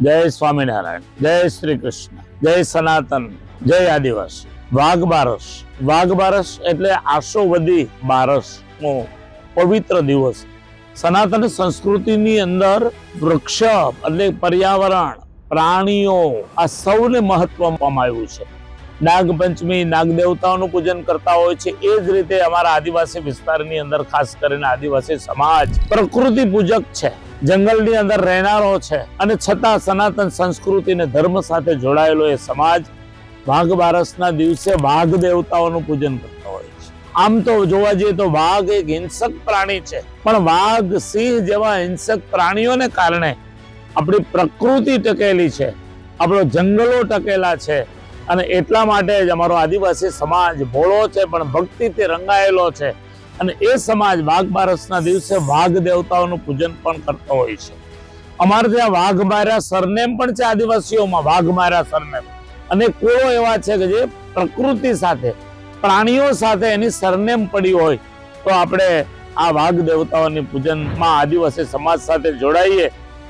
જય સ્વામિનારાયણ, જય શ્રી કૃષ્ણ જય સનાતન, જય આદિવાસી. વાઘ બારસ વાઘ બારસ એટલે આશોવદી બારસ. નો પવિત્ર દિવસ. સનાતન સંસ્કૃતિની અંદર વૃક્ષ એટલે પર્યાવરણ, પ્રાણીઓ, આ સૌને મહત્વ આપવામાં આવ્યું છે. નાગપંચમી નાગ દેવતાઓનું પૂજન કરતા હોય છે, એ જ રીતે અમારા આદિવાસી વિસ્તારની અંદર ખાસ કરીને આદિવાસી સમાજ પ્રકૃતિ પૂજક છે. જંગલની અંદર રહેનારો છે અને છતાં સનાતન સંસ્કૃતિ અને ધર્મ સાથે જોડાયેલો એ સમાજ વાઘ બારસના દિવસે વાઘ દેવતાઓનું પૂજન કરતો હોય છે. આમ તો જોવા જઈએ તો વાઘ એક હિંસક પ્રાણી છે. પણ વાઘ સિંહ જેવા હિંસક પ્રાણીઓને કારણે આપણી પ્રકૃતિ ટકેલી છે, આપણો જંગલો ટકેલા છે અને એટલા માટે જ અમારો આદિવાસી સમાજ ભોળો છે, પણ ભક્તિથી રંગાયેલો છે. અને એ સમાજ વાઘ બારસના દિવસે વાઘ દેવતાઓનું પૂજન પણ કરતો હોય છે. અમારે ત્યાં વાઘ માર્યા સરનેમ પણ છે આદિવાસીઓમાં, વાઘ માર્યા સરનેમ. અને કોળો એવા છે કે જે પ્રકૃતિ સાથે, પ્રાણીઓ સાથે એની સરનેમ પડી હોય, તો આપણે આ વાઘ દેવતાઓની પૂજનમાં આદિવાસી સમાજ સાથે જોડાઈએ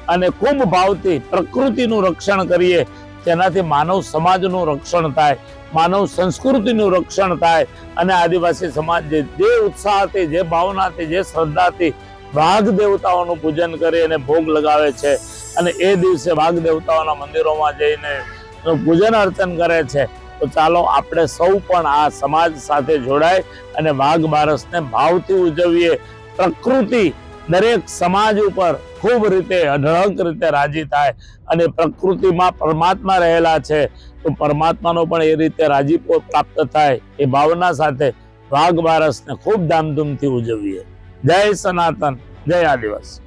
અને ખૂબ ભાવથી પ્રકૃતિનું રક્ષણ કરીએ તેનાથી માનવ સમાજનું રક્ષણ થાય માનવ સંસ્કૃતિનું રક્ષણ થાય અને આદિવાસી સમાજ જે જે ઉત્સાહથી જે ભાવનાથી જે શ્રદ્ધાથી વાઘ દેવતાઓનું પૂજન કરી અને ભોગ લગાવે છે. અને એ દિવસે વાઘ દેવતાઓના મંદિરોમાં જઈને પૂજન અર્ચન કરે છે. તો ચાલો આપણે સૌ પણ આ સમાજ સાથે જોડાય અને વાઘ બારસને ભાવથી ઉજવીએ. પ્રકૃતિ દરેક સમાજ ઉપર ખૂબ રીતે અઢળક રીતે રાજી થાય અને પ્રકૃતિમાં પરમાત્મા રહેલા છે, તો પરમાત્માનો પણ એ રીતે રાજીપો પ્રાપ્ત થાય એ ભાવના સાથે વાઘ બારસને ખૂબ ધામધૂમથી ઉજવીએ. જય સનાતન, જય આદિવાસી.